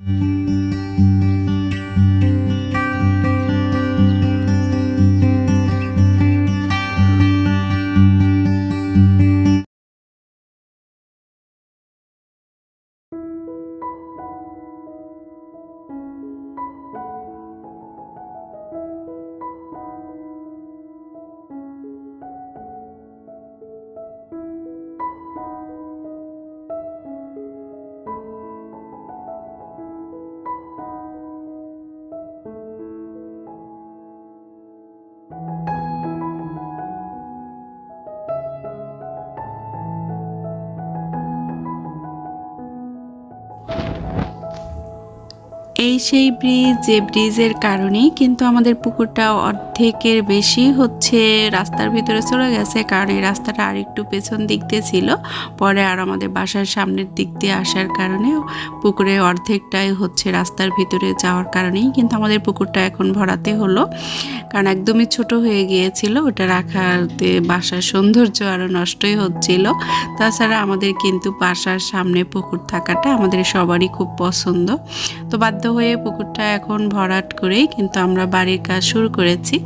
Mm-hmm. এই সেই bridge যে ব্রিজের কারণেই কিন্তু আমাদের পুকুরটা অর্ধেকের বেশি হচ্ছে রাস্তার ভিতরে চলে গেছে, কারণ এই রাস্তাটা আর একটু পেছন দিক দিয়ে ছিল। পরে আর আমাদের বাসার সামনের দিক দিয়ে আসার কারণে পুকুরে অর্ধেকটাই হচ্ছে রাস্তার ভিতরে যাওয়ার কারণেই কিন্তু আমাদের পুকুরটা এখন ভরাতে হলো। কারণ একদমই ছোট হয়ে গিয়েছিল, ওটা রাখাতে বাসার সৌন্দর্য আরও নষ্টই হচ্ছিল। তাছাড়া আমাদের কিন্তু বাসার সামনে পুকুর থাকাটা আমাদের সবারই খুব পছন্দ। তো বাধ্য হয়ে পুকুরটা এখন ভরাট করেই কিন্তু আমরা বাড়ির কাজ শুরু করেছি।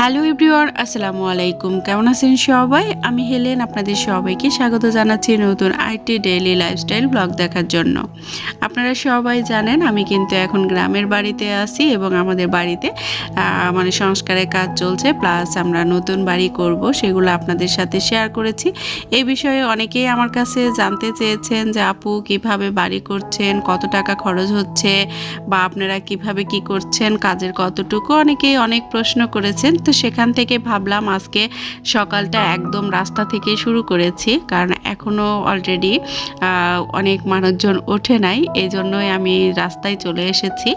হ্যালো এভরিওয়ান, আসসালামু আলাইকুম। কেমন আছেন সবাই? আমি হেলেন, আপনাদের সবাইকে স্বাগত জানাচ্ছি নতুন আইটি ডেইলি লাইফস্টাইল ব্লগ দেখার জন্য। আপনারা সবাই জানেন, আমি কিন্তু এখন গ্রামের বাড়িতে আছি এবং আমাদের বাড়িতে মানে সংস্কারের কাজ চলছে প্লাস আমরা নতুন বাড়ি করব, সেগুলো আপনাদের সাথে শেয়ার করেছি। এই বিষয়ে অনেকেই আমার কাছে জানতে চেয়েছেন যে, আপু, কীভাবে বাড়ি করছেন? কত টাকা খরচ হচ্ছে? বা আপনারা কীভাবে কি করছেন? কাজের কতটুকু? অনেকেই অনেক প্রশ্ন করেছেন। তো সেখান থেকে ভাবলাম আজকে সকালটা একদম রাস্তা থেকে শুরু করেছি, কারণ এখনও অলরেডি অনেক মানুষজন ওঠে নাই এই জন্যই আমি রাস্তায় চলে এসেছি।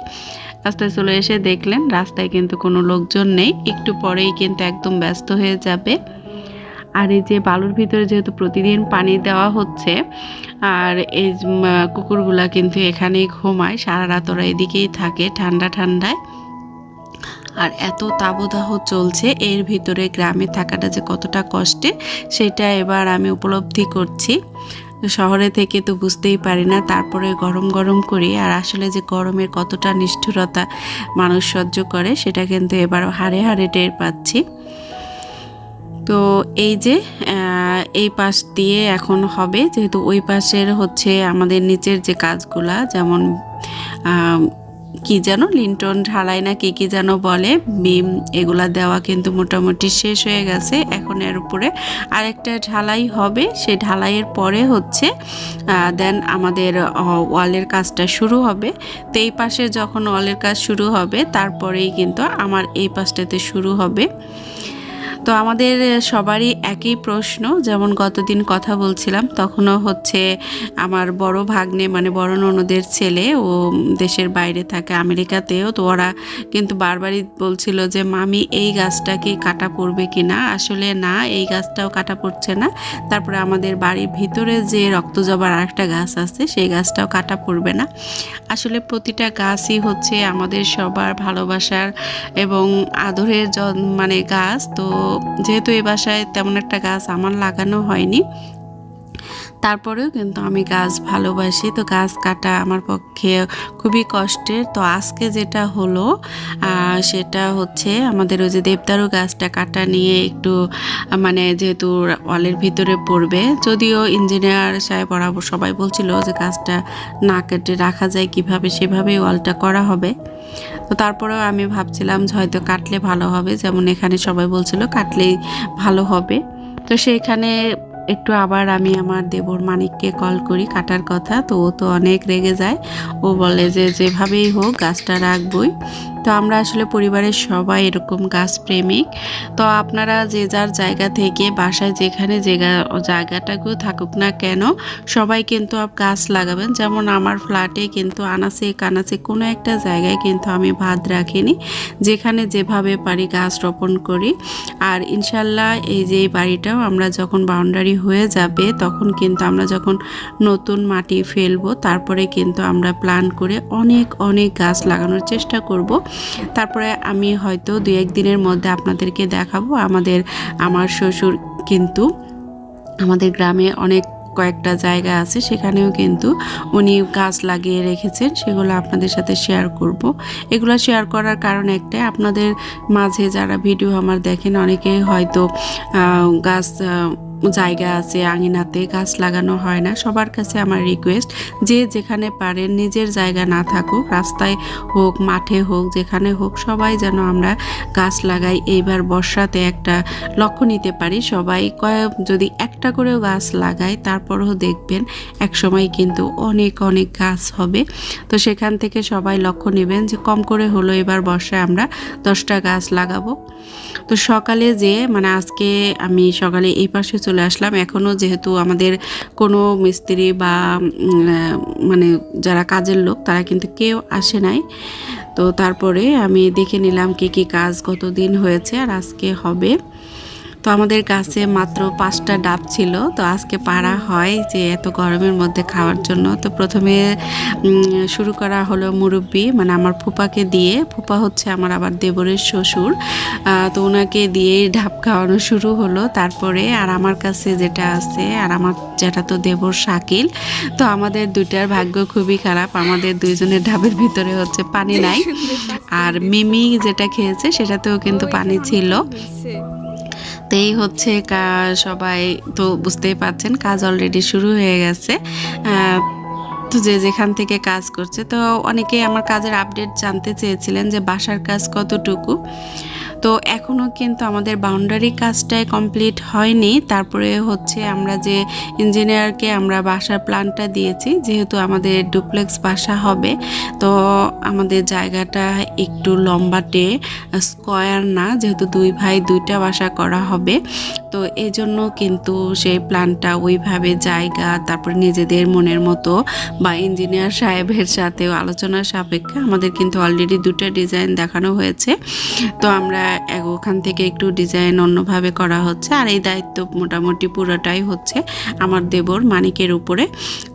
রাস্তায় চলে এসে দেখলেন রাস্তায় কিন্তু কোনো লোকজন নেই, একটু পরেই কিন্তু একদম ব্যস্ত হয়ে যাবে। আর এই যে বালুর ভিতরে যেহেতু প্রতিদিন পানি দেওয়া হচ্ছে, আর এই কুকুরগুলা কিন্তু এখানেই ঘুমায়, সারা রাত ওরা এদিকেই থাকে, ঠান্ডা ঠান্ডায়। আর এত তাবদাহ চলছে, এর ভিতরে গ্রামে থাকাটা যে কতটা কষ্টে, সেটা এবার আমি উপলব্ধি করছি। শহরে থেকে তো বুঝতেই পারি না, তারপরে গরম গরম করি আর আসলে যে গরমের কতটা নিষ্ঠুরতা মানুষ সহ্য করে, সেটা কিন্তু এবার হাড়ে হাড়ে টের পাচ্ছি। তো এই যে এই পাশ দিয়ে এখন হবে, যেহেতু ওই পাশের হচ্ছে আমাদের নিচের যে কাজগুলা, যেমন কি যেন লিন্টন ঢালাই না কি কি যেন বলে। বিম, এগুলা দেওয়া কিন্তু মোটামুটি শেষ হয়ে গেছে। এখন এর উপরে আরেকটা ঢালাই হবে। সে ঢালাইয়ের পরে হচ্ছে দেন আমাদের ওয়ালের কাজটা শুরু হবে। তো এই পাশে যখন ওয়ালের কাজ শুরু হবে, তারপরেই কিন্তু আমার এই পাশটাতে শুরু হবে। তো আমাদের সবারই একই প্রশ্ন। যেমন গতদিন কথা বলছিলাম, তখনও হচ্ছে আমার বড় ভাগ্নে মানে বড় ননদের ছেলে, ও দেশের বাইরে থাকে আমেরিকাতেও, তো ওরা কিন্তু বারবারই বলছিল যে, মামি, এই গাছটা কি কাটা পড়বে কি না আসলে না, এই গাছটাও কাটা পড়ছে না। তারপরে আমাদের বাড়ির ভিতরে যে রক্ত রক্তজবার আরেকটা গাছ আছে, সেই গাছটাও কাটা পড়বে না। আসলে প্রতিটা গাছই হচ্ছে আমাদের সবার ভালোবাসার এবং আদরের মানে গাছ, তো যেহেতু এ বাসায় তেমন একটা গাছ আমার লাগানো হয়নি তারপরেও কিন্তু আমি গাছ ভালোবাসি। তো গাছ কাটা আমার পক্ষে খুবই কষ্টের। তো আজকে যেটা হলো সেটা হচ্ছে আমাদের ওই যে দেবদারু গাছটা কাটা নিয়ে একটু মানে যেহেতু ওয়ালের ভিতরে পড়বে, যদিও ইঞ্জিনিয়ার সাহেব বরাবর সবাই বলছিল যে গাছটা না কেটে রাখা যায় কীভাবে সেভাবেই ওয়ালটা করা হবে। তো তারপরেও আমি ভাবছিলাম যে হয়তো কাটলে ভালো হবে, যেমন এখানে সবাই বলছিল কাটলেই ভালো হবে। তো সেইখানে একটু আবার আমি আমার দেবর মানিককে কল করি, কাটার কথা। তো ও তো অনেক রেগে যায়। ও বলে যে, যেভাবেই হোক গাছটা রাখবই। তো আমরা আসলে পরিবারের সবাই এরকম গাছ প্রেমিক। তো আপনারা যে যার জায়গা থেকে বাসায় যেখানে যে জায়গাটাকেও থাকুক না কেন, সবাই কিন্তু গাছ লাগাবেন। যেমন আমার ফ্ল্যাটে কিন্তু আনাচে কানাচে কোনো একটা জায়গায় কিন্তু আমি ভাত রাখিনি। যেখানে যেভাবে পারি গাছ রোপণ করি। আর ইনশাল্লাহ এই যে বাড়িটাও আমরা যখন বাউন্ডারি হয়ে যাবে, তখন কিন্তু আমরা যখন নতুন মাটি ফেলব, তারপরে কিন্তু আমরা প্ল্যান করে অনেক অনেক গাছ লাগানোর চেষ্টা করব। তারপরে আমি হয়তো দু এক দিনের মধ্যে আপনাদেরকে দেখাবো। আমাদের, আমার শ্বশুর কিন্তু আমাদের গ্রামে অনেক কয়েকটা জায়গা আছে, সেখানেও কিন্তু উনি গাছ লাগিয়ে রেখেছেন। সেগুলো আপনাদের সাথে শেয়ার করব। এগুলো শেয়ার করার কারণ একটাই, আপনাদের মাঝে যারা ভিডিও আমার দেখেন, অনেকে হয়তো গাছ জায়গা আছে, আঙিনাতে গাছ লাগানো হয় না। সবার কাছে আমার রিকোয়েস্ট যে যেখানে পারেন নিজের জায়গা না থাকুক, রাস্তায় হোক, মাঠে হোক, যেখানে হোক, সবাই যেন আমরা গাছ লাগাই। এইবার বর্ষাতে একটা লক্ষ্য নিতে পারি, সবাই কয়েক যদি একটা করেও গাছ লাগাই তারপরেও দেখবেন এক সময় কিন্তু অনেক অনেক গাছ হবে। তো সেখান থেকে সবাই লক্ষ্য নেবেন যে কম করে হলো এবার বর্ষায় আমরা দশটা গাছ লাগাবো। তো সকালে যে মানে আজকে আমি সকালে এই পাশে চলে আসলাম। এখনও যেহেতু আমাদের কোনো মিস্ত্রি বা মানে যারা কাজের লোক, তারা কিন্তু কেউ আসে নাই। তো তারপরে আমি দেখে নিলাম কি কি কাজ কতদিন হয়েছে আর আজকে হবে। তো আমাদের কাছে মাত্র পাঁচটা ডাব ছিল। তো আজকে পাড়া হয় যে এত গরমের মধ্যে খাওয়ার জন্য। তো প্রথমে শুরু করা হলো মুরব্বি মানে আমার ফুপাকে দিয়ে। ফুপা হচ্ছে আমার আবার দেবরের শ্বশুর। তো ওনাকে দিয়ে ডাব খাওয়ানো শুরু হলো। তারপরে আর আমার কাছে যেটা আছে, আর আমার যেটা তো দেবর শাকিল, তো আমাদের দুইটার ভাগ্য খুবই খারাপ। আমাদের দুইজনের ডাবের ভিতরে হচ্ছে পানি নাই। আর মিমি যেটা খেয়েছে, সেটাতেও কিন্তু পানি ছিল। এই হচ্ছে সবাই তো বুঝতেই পারছেন, কাজ অলরেডি শুরু হয়ে গেছে। তো যে যেখান থেকে কাজ করছে, তো অনেকেই আমার কাজের আপডেট জানতে চেয়েছিলেন যে বাসার কাজ কতটুকু। তো এখনও কিন্তু আমাদের বাউন্ডারি কাজটাই কমপ্লিট হয়নি। তারপরে হচ্ছে আমরা যে ইঞ্জিনিয়ারকে আমরা বাসার প্ল্যানটা দিয়েছি, যেহেতু আমাদের ডুপ্লেক্স বাসা হবে, তো আমাদের জায়গাটা একটু লম্বাটে স্কোয়ার না, যেহেতু দুই ভাই দুইটা বাসা করা হবে। তো এই জন্য কিন্তু সেই প্ল্যানটা ওইভাবে জায়গা, তারপর নিজেদের মনের মতো বা ইঞ্জিনিয়ার সাহেবের সাথেও আলোচনার সাপেক্ষে আমাদের কিন্তু অলরেডি দুটো ডিজাইন দেখানো হয়েছে। তো আমরা ওখান থেকে একটু ডিজাইন অন্যভাবে করা হচ্ছে। আর এই দায়িত্ব মোটামুটি পুরোটাই হচ্ছে আমার দেবর মানিকের উপরে।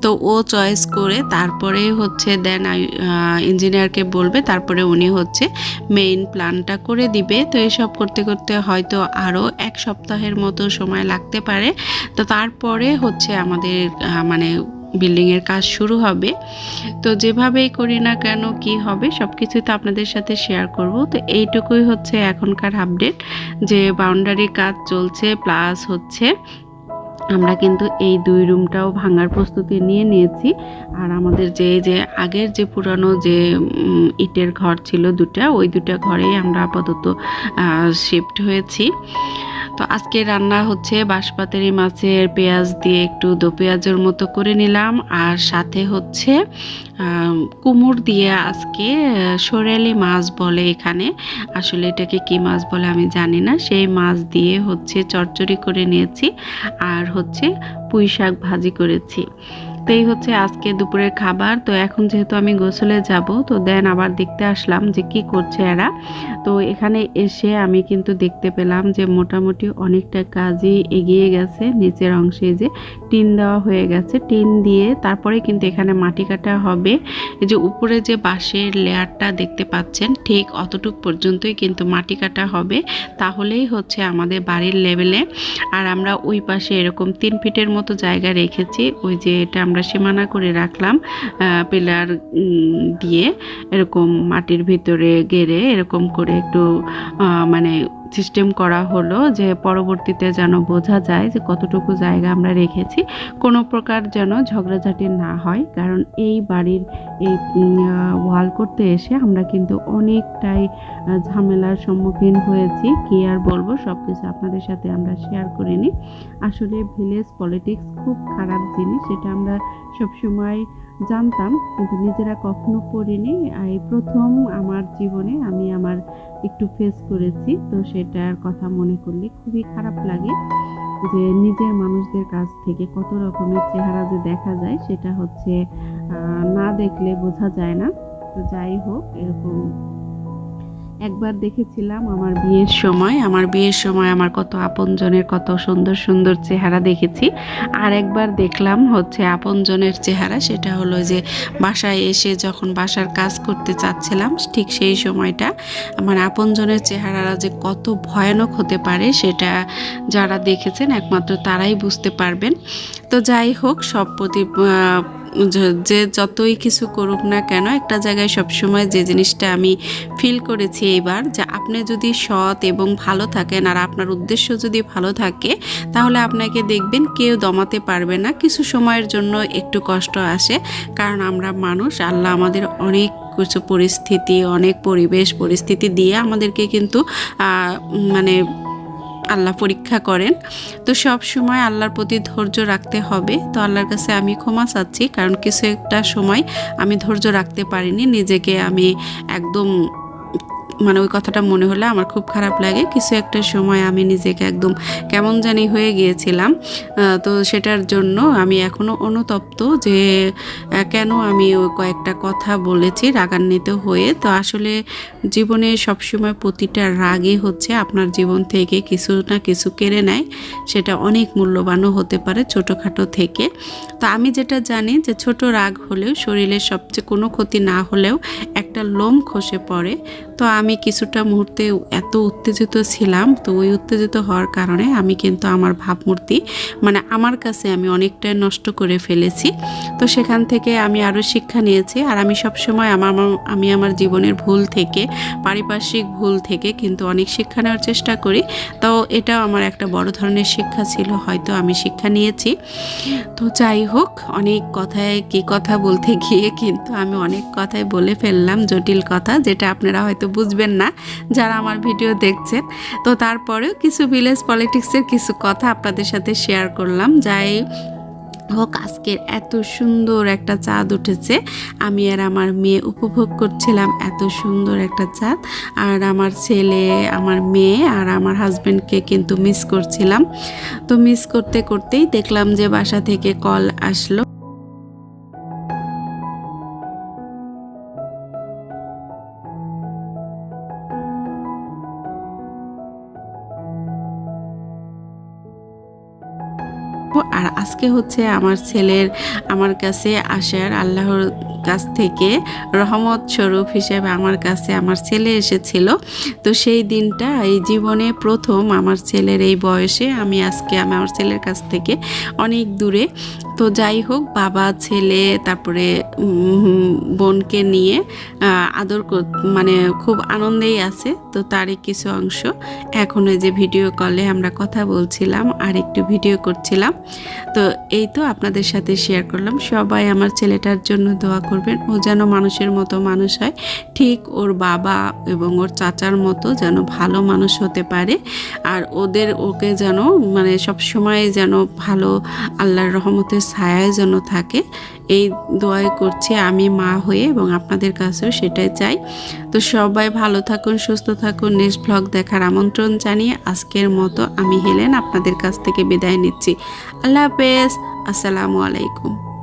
তো ও চয়েস করে তারপরে হচ্ছে দেন ইঞ্জিনিয়ারকে বলবে, তারপরে উনি হচ্ছে মেইন প্ল্যানটা করে দিবে। তো এসব করতে করতে হয়তো আরও এক সপ্তাহের মতো সময় লাগতে পারে। তো তারপরে হচ্ছে আমাদের মানে বিল্ডিংয়ের কাজ শুরু হবে। তো যেভাবেই করি না কেন, কি হবে সব কিছুই তো আপনাদের সাথে শেয়ার করব। তো এইটুকুই হচ্ছে এখনকার আপডেট যে বাউন্ডারি কাজ চলছে প্লাস হচ্ছে আমরা কিন্তু এই দুই রুমটাও ভাঙার প্রস্তুতি নিয়ে নিয়েছি। আর আমাদের যে যে আগের যে পুরানো যে ইটের ঘর ছিল দুটা, ওই দুটা ঘরেই আমরা আপাতত শিফট হয়েছি। তো আজকে রান্না হচ্ছে বাঁশপাতারি মাছের পেঁয়াজ দিয়ে একটু দো পেঁয়াজের মতো করে নিলাম। আর সাথে হচ্ছে কুমড় দিয়ে আজকে সোরেলি মাছ বলে এখানে। আসলে এটাকে কি মাছ বলে আমি জানি না। সেই মাছ দিয়ে হচ্ছে চচ্চড়ি করে নিয়েছি। আর হচ্ছে পুঁই শাক ভাজি করেছি। এই হচ্ছে আজকে দুপুরের খাবার। তো এখন যেহেতু আমি গোসলে যাব, তো দেন আবার দেখতে আসলাম যে কি করছে এরা। তো এখানে এসে আমি কিন্তু দেখতে পেলাম যে মোটামুটি অনেকটা কাজই এগিয়ে গেছে। নিচের অংশে যে টিন দেওয়া হয়ে গেছে, টিন দিয়ে তারপরে কিন্তু এখানে মাটি কাটা হবে। এই যে উপরে যে বাঁশের লেয়ারটা দেখতে পাচ্ছেন, ঠিক অতটুক পর্যন্তই কিন্তু মাটি কাটা হবে। তাহলেই হচ্ছে আমাদের বাড়ির লেভেলে। আর আমরা ওই পাশে এরকম তিন ফিটের মতো জায়গা রেখেছি, ওই যে এটা আমরা সীমানা করে রাখলাম পিলার দিয়ে এরকম মাটির ভিতরে গেড়ে এরকম করে একটু মানে সিস্টেম করা হলো যে পরবর্তীতে যেন বোঝা যায় যে কতটুকু জায়গা আমরা রেখেছি, কোনো প্রকার যেন ঝগড়াঝাটি না হয়। কারণ এই বাড়ির এই ওয়াল করতে এসে আমরা কিন্তু অনেকটাই ঝামেলার সম্মুখীন হয়েছি। কি আর বলব সব কিছু আপনাদের সাথে আমরা শেয়ার করিনি আসলে ভিলেজ পলিটিক্স খুব খারাপ জিনিস এটা আমরা সবসময় জানতাম, কিন্তু নিজেরা কখনো পড়িনি। আর এই প্রথম আমার জীবনে আমি আমার একটু ফেস করেছি, তো সেটার কথা মনে করলে খুবই খারাপ লাগে যে নিজের মানুষদের কাছ থেকে কত রকমের চেহারা যে দেখা যায়, সেটা হচ্ছে না দেখলে বোঝা যায় না। তো যাই হোক, এরকম একবার দেখেছিলাম আমার বিয়ের সময়। আমার বিয়ের সময় আমার কত আপনজনের কত সুন্দর সুন্দর চেহারা দেখেছি। আর একবার দেখলাম হচ্ছে আপনজনের চেহারা, সেটা হলো যে বাসায় এসে যখন বাসার কাজ করতে চাচ্ছিলাম, ঠিক সেই সময়টা আমার আপনজনের চেহারারা যে কত ভয়ানক হতে পারে, সেটা যারা দেখেছেন একমাত্র তারাই বুঝতে পারবেন। তো যাই হোক, সব প্রতি যে- যতই কিছু করুক না কেন, একটা জায়গায় সবসময় যে জিনিসটা আমি ফিল করেছি এইবার, যে আপনি যদি সৎ এবং ভালো থাকেন আর আপনার উদ্দেশ্য যদি ভালো থাকে, তাহলে আপনাকে দেখবেন কেউ দমাতে পারবে না। কিছু সময়ের জন্য একটু কষ্ট আসে, কারণ আমরা মানুষ, আল্লাহ আমাদের অনেক কিছু পরিস্থিতি, অনেক পরিবেশ, পরিস্থিতি দিয়ে আমাদেরকে কিন্তু মানে আল্লাহ পরীক্ষা করেন। তো সব সময় আল্লাহর প্রতি ধৈর্য রাখতে হবে। তো আল্লাহর কাছে আমি ক্ষমা চাচ্ছি, কারণ কিছু একটা সময় আমি ধৈর্য রাখতে পারিনি। নিজেকে আমি একদম মানে ওই কথাটা মনে হলে আমার খুব খারাপ লাগে। কিছু একটা সময় আমি নিজেকে একদম কেমন জানি হয়ে গিয়েছিলাম। তো সেটার জন্য আমি এখনও অনুতপ্ত যে কেন আমি ওই কয়েকটা কথা বলেছি রাগান্বিত হয়ে। তো আসলে জীবনে সবসময় প্রতিটা রাগই হচ্ছে আপনার জীবন থেকে কিছু না কিছু কেড়ে নেয়। সেটা অনেক মূল্যবানও হতে পারে ছোটোখাটো থেকে। তো আমি যেটা জানি যে, ছোট রাগ হলেও শরীরের সবচেয়ে কোনো ক্ষতি না হলেও একটা লোম খসে পড়ে। তো আমি কিছুটা মুহূর্তে এত উত্তেজিত ছিলাম, তো ওই উত্তেজিত হওয়ার কারণে আমি কিন্তু আমার ভাবমূর্তি মানে আমার কাছে আমি অনেকটাই নষ্ট করে ফেলেছি। তো সেখান থেকে আমি আরও শিক্ষা নিয়েছি আর আমি সবসময় আমার আমি আমার জীবনের ভুল থেকে, পারিপার্শ্বিক ভুল থেকে কিন্তু অনেক শিক্ষা নেওয়ার চেষ্টা করি। তো এটাও আমার একটা বড় ধরনের শিক্ষা ছিল, হয়তো আমি শিক্ষা নিয়েছি। তো যাই হোক, অনেক কথায় কি কথা বলতে গিয়ে কিন্তু আমি অনেক কথাই বলে ফেললাম জটিল কথা, যেটা আপনারা হয়তো বুঝবেন না যারা আমার ভিডিও দেখছেন। তো তারপরেও কিছু ভিলেজ পলিটিক্সের কিছু কথা আপনাদের সাথে শেয়ার করলাম। যাই হোক, আজকের এত সুন্দর একটা চাঁদ উঠেছে। আমি আর আমার মেয়ে উপভোগ করছিলাম এত সুন্দর একটা চাঁদ। আর আমার ছেলে, আমার মেয়ে আর আমার হাজব্যান্ডকে কিন্তু মিস করছিলাম। তো মিস করতে করতেই দেখলাম যে বাসা থেকে কল আসলো। আর আজকে হচ্ছে আমার ছেলের, আমার কাছে আসার আল্লাহর কাছ থেকে রহমত স্বরূপ হিসেবে আমার কাছে আমার ছেলে এসেছিল। তো সেই দিনটা, এই জীবনে প্রথম আমার ছেলের এই বয়সে আমি আজকে আমার ছেলের কাছ থেকে অনেক দূরে তো যাই হোক, বাবা, ছেলে, তারপরে বোনকে নিয়ে আদর মানে খুব আনন্দেই আছে। তো তারই কিছু অংশ। এখন এই যে ভিডিও কলে আমরা কথা বলছিলাম, আর একটু ভিডিও করছিলাম। তো এই তো আপনাদের সাথে শেয়ার করলাম। সবাই আমার ছেলেটার জন্য দোয়া করবেন। ও যেন মানুষের মতো মানুষ হয়। ঠিক ওর বাবা এবং ওর চাচার মতো যেন ভালো মানুষ হতে পারে। আর ওদের ওকে যেন মানে সব সময় যেন ভালো আল্লাহর রহমতের ছায়ায় যেন থাকে, এই দোয়াই করছি আমি মা হয়ে এবং আপনাদের কাছেও সেটাই চাই। তো সবাই ভালো থাকুন, সুস্থ থাকুন। নেক্সট ব্লগ দেখার আমন্ত্রণ জানিয়ে আজকের মতো আমি হেলেন আপনাদের কাছ থেকে বিদায় নিচ্ছি। আল্লাহ হাফেজ। আসসালামু আলাইকুম।